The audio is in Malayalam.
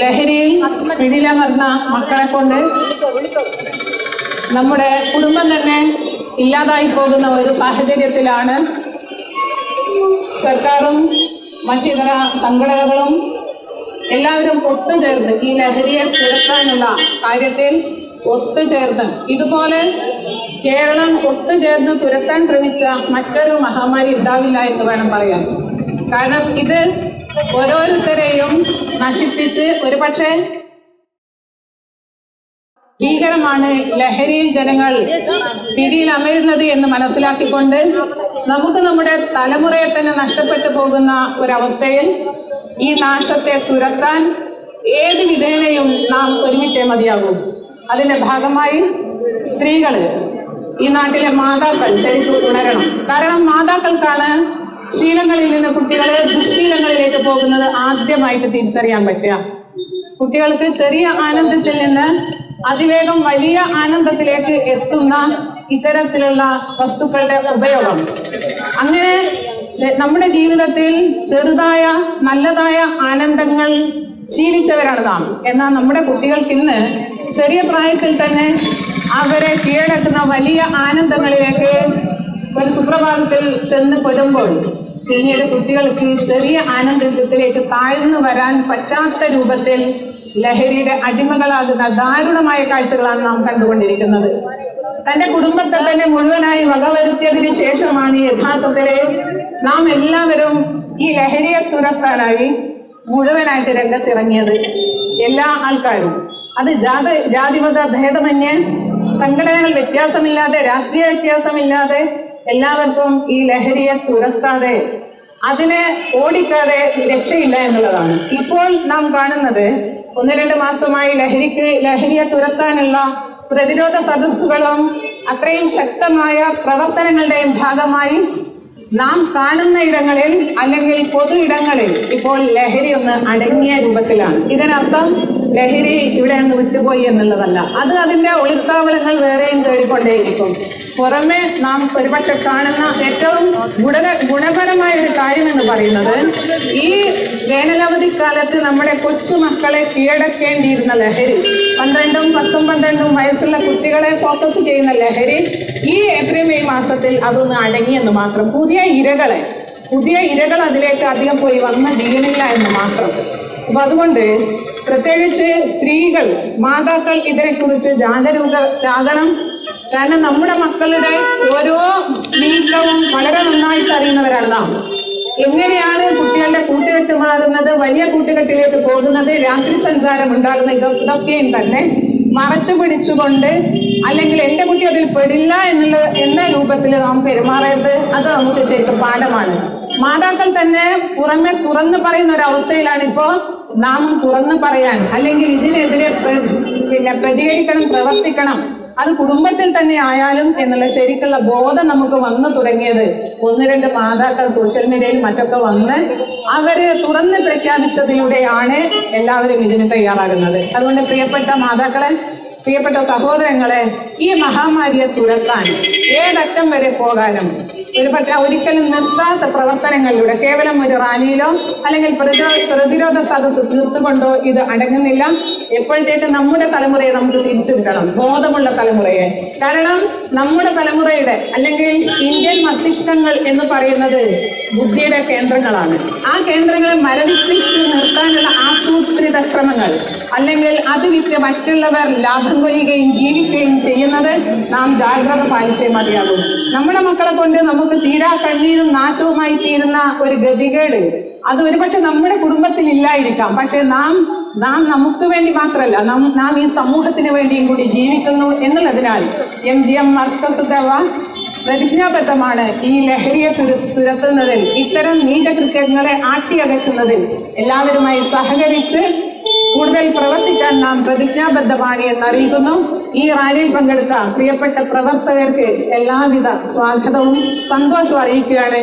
ലഹരിയിൽ പിടിലമർന്ന മക്കളെ കൊണ്ട് നമ്മുടെ കുടുംബം തന്നെ ഇല്ലാതായി പോകുന്ന ഒരു സാഹചര്യത്തിലാണ് സർക്കാരും മറ്റിതര സംഘടനകളും എല്ലാവരും ഒത്തുചേർന്ന് ഈ ലഹരിയെ തുരത്താനുള്ള കാര്യത്തിൽ ഒത്തുചേർന്ന്. ഇതുപോലെ കേരളം ഒത്തുചേർന്ന് തുരത്താൻ ശ്രമിച്ച മറ്റൊരു മഹാമാരി ഉണ്ടാവില്ല എന്ന് വേണം പറയാൻ. കാരണം ഇത് ഓരോരുത്തരെയും നശിപ്പിച്ച് ഒരുപക്ഷെ ഭീകരമാണ് ലഹരിയിൽ ജനങ്ങൾ പിടിയിൽ അമരുന്നത് എന്ന് മനസ്സിലാക്കിക്കൊണ്ട് നമുക്ക് നമ്മുടെ തലമുറയെ തന്നെ നഷ്ടപ്പെട്ടു പോകുന്ന ഒരവസ്ഥയിൽ ഈ നാശത്തെ തുരത്താൻ ഏത് വിധേനയും നാം ഒരുമിച്ചേ മതിയാകും. അതിന്റെ ഭാഗമായി സ്ത്രീകൾ ഈ നാട്ടിലെ മാതാക്കൾ ശരിക്കും ഉണരണം. കാരണം മാതാക്കൾക്കാണ് ശീലങ്ങളിൽ നിന്ന് കുട്ടികളെ ദുശീലങ്ങളിലേക്ക് പോകുന്നത് ആദ്യമായിട്ട് തിരിച്ചറിയാൻ പറ്റുക. കുട്ടികൾക്ക് ചെറിയ ആനന്ദത്തിൽ നിന്ന് അതിവേഗം വലിയ ആനന്ദത്തിലേക്ക് എത്തുന്ന ഇത്തരത്തിലുള്ള വസ്തുക്കളുടെ ഉപയോഗം. അങ്ങനെ നമ്മുടെ ജീവിതത്തിൽ ചെറുതായ നല്ലതായ ആനന്ദങ്ങൾ ശീലിച്ചവരാണ് നാം. എന്നാൽ നമ്മുടെ കുട്ടികൾക്ക് ഇന്ന് ചെറിയ പ്രായത്തിൽ തന്നെ അവരെ കീഴടക്കുന്ന വലിയ ആനന്ദങ്ങളിലേക്ക് ഒരു സുപ്രഭാതത്തിൽ ചെന്ന് പെടുമ്പോൾ പിന്നീട് കുട്ടികൾക്ക് ചെറിയ ആനന്ദത്തിലേക്ക് താഴ്ന്നു വരാൻ പറ്റാത്ത രൂപത്തിൽ ലഹരിയുടെ അടിമകളാകുന്ന ദാരുണമായ കാഴ്ചകളാണ് നാം കണ്ടുകൊണ്ടിരിക്കുന്നത്. തന്റെ കുടുംബത്തെ തന്നെ മുഴുവനായി വകവരുത്തിയതിനു ശേഷമാണ് യഥാർത്ഥത്തിൽ നാം എല്ലാവരും ഈ ലഹരിയെ തുരത്താനായി മുഴുവനായിട്ട് രംഗത്തിറങ്ങിയത് എല്ലാ ആൾക്കാരും. അത് ജാത ജാതിമത ഭേദമന്യേ സംഘടനകൾ വ്യത്യാസമില്ലാതെ രാഷ്ട്രീയ വ്യത്യാസമില്ലാതെ എല്ലാവർക്കും ഈ ലഹരിയെ തുരത്താതെ അതിനെ ഓടിക്കാതെ രക്ഷയില്ല എന്നുള്ളതാണ്. ഇപ്പോൾ നാം കാണുന്നത് ഒന്ന് രണ്ട് മാസമായി ലഹരിക്ക് ലഹരിയെ തുരത്താനുള്ള പ്രതിരോധ സദസ്സുകളും അത്രയും ശക്തമായ പ്രവർത്തനങ്ങളുടെയും ഭാഗമായി നാം കാണുന്ന ഇടങ്ങളിൽ അല്ലെങ്കിൽ പൊതു ഇടങ്ങളിൽ ഇപ്പോൾ ലഹരി ഒന്ന് അടങ്ങിയ രൂപത്തിലാണ്. ഇതിനർത്ഥം ലഹരി ഇവിടെ നിന്ന് വിട്ടുപോയി എന്നുള്ളതല്ല. അത് അതിന്റെ ഒളിത്താവളങ്ങൾ വേറെയും തേടിക്കൊണ്ടേയിരിക്കും. പുറമെ നാം ഒരുപക്ഷെ കാണുന്ന ഏറ്റവും ഗുണ ഗുണപരമായ ഒരു കാര്യം എന്ന് പറയുന്നത് ഈ വേനലവധി കാലത്ത് നമ്മുടെ കൊച്ചുമക്കളെ കീഴടക്കേണ്ടിയിരുന്ന ലഹരി പന്ത്രണ്ടും പത്തും പന്ത്രണ്ടും വയസ്സുള്ള കുട്ടികളെ ഫോക്കസ് ചെയ്യുന്ന ലഹരി ഈ ഏപ്രിൽ മെയ് മാസത്തിൽ അതൊന്ന് അടങ്ങിയെന്ന് മാത്രം പുതിയ ഇരകളെ പുതിയ ഇരകൾ അതിലേക്ക് അധികം പോയി വന്ന് വീണില്ല എന്ന് മാത്രം. അപ്പം അതുകൊണ്ട് പ്രത്യേകിച്ച് സ്ത്രീകൾ മാതാക്കൾ ഇതിനെക്കുറിച്ച് ജാഗരൂകരാകണം. കാരണം നമ്മുടെ മക്കളുടെ ഓരോ നീക്കവും വളരെ നന്നായിട്ട് അറിയുന്നവരാണ് നാം. എങ്ങനെയാണ് കുട്ടികളുടെ കൂട്ടുകെട്ട് മാറുന്നത് വലിയ കൂട്ടുകെട്ടിലേക്ക് പോകുന്നത് രാത്രി സഞ്ചാരം ഉണ്ടാകുന്ന ഇതൊ ഇതൊക്കെയും തന്നെ മറച്ചു പിടിച്ചുകൊണ്ട് അല്ലെങ്കിൽ എന്റെ കുട്ടി അതിൽ പെടില്ല എന്നുള്ള എന്ന രൂപത്തിൽ നാം പെരുമാറരുത്. അത് നമുക്ക് ശരിക്കും പാഠമാണ്. മാതാക്കൾ തന്നെ പുറമെ തുറന്നു പറയുന്ന ഒരു അവസ്ഥയിലാണ് ഇപ്പോൾ നാം തുറന്നു പറയാൻ അല്ലെങ്കിൽ ഇതിനെതിരെ പിന്നെ പ്രതികരിക്കണം പ്രവർത്തിക്കണം. അത് കുടുംബത്തിൽ തന്നെ ആയാലും എന്നുള്ള ശരിക്കുള്ള ബോധം നമുക്ക് വന്നു തുടങ്ങിയത് ഒന്ന് രണ്ട് മാതാക്കൾ സോഷ്യൽ മീഡിയയിൽ മറ്റൊക്കെ വന്ന് അവർ തുറന്ന് പ്രഖ്യാപിച്ചതിലൂടെയാണ് എല്ലാവരും ഇതിന് തയ്യാറാകുന്നത്. അതുകൊണ്ട് പ്രിയപ്പെട്ട മാതാക്കളെ പ്രിയപ്പെട്ട സഹോദരങ്ങളെ ഈ മഹാമാരിയെ തുരത്താൻ ഏതറ്റം വരെ പോകാനും. ഒരു പക്ഷേ ഒരിക്കലും നിർത്താത്ത പ്രവർത്തനങ്ങളിലൂടെ കേവലം ഒരു റാലിയിലോ അല്ലെങ്കിൽ പ്രതിരോധ പ്രതിരോധ സദസ്സ് തീർത്തുകൊണ്ടോ ഇത് അടങ്ങുന്നില്ല. എപ്പോഴത്തേക്ക് നമ്മുടെ തലമുറയെ നമുക്ക് തിരിച്ചു കിട്ടണം ബോധമുള്ള തലമുറയെ. കാരണം നമ്മുടെ തലമുറയുടെ അല്ലെങ്കിൽ ഇന്ത്യൻ മസ്തിഷ്കങ്ങൾ എന്ന് പറയുന്നത് ബുദ്ധിയുടെ കേന്ദ്രങ്ങളാണ്. ആ കേന്ദ്രങ്ങളെ മരവിപ്പിച്ച് നിർത്താനുള്ള ആസൂത്രിത ശ്രമങ്ങൾ അല്ലെങ്കിൽ അത് വിറ്റ് മറ്റുള്ളവർ ലാഭം കൊയ്യുകയും ജീവിക്കുകയും ചെയ്യുന്നത് നാം ജാഗ്രത പാലിച്ചേ മതിയാകും. നമ്മുടെ മക്കളെ കൊണ്ട് നമുക്ക് തീരാ കണ്ണീരും നാശവുമായി തീരുന്ന ഒരു ഗതികേട്. അത് ഒരുപക്ഷെ നമ്മുടെ കുടുംബത്തിൽ ഇല്ലായിരിക്കാം. പക്ഷെ നാം നാം നമുക്ക് വേണ്ടി മാത്രമല്ല നാം ഈ സമൂഹത്തിന് വേണ്ടിയും കൂടി ജീവിക്കുന്നു എന്നുള്ളതിനാൽ എം. ജി. എം. മർക്കസുദവ പ്രതിജ്ഞാബദ്ധമാണ് ഈ ലഹരിയെ തുരു തുരത്തുന്നതിൽ ഇത്തരം നീചകൃത്യങ്ങളെ ആട്ടിയകറ്റുന്നതിൽ എല്ലാവരുമായി സഹകരിച്ച് കൂടുതൽ പ്രവർത്തിക്കാൻ നാം പ്രതിജ്ഞാബദ്ധമാണ് എന്നറിയിക്കുന്നു. ഈ റാലിയിൽ പങ്കെടുത്ത പ്രിയപ്പെട്ട പ്രവർത്തകർക്ക് എല്ലാവിധ സ്വാഗതവും സന്തോഷവും അറിയിക്കുകയാണ്.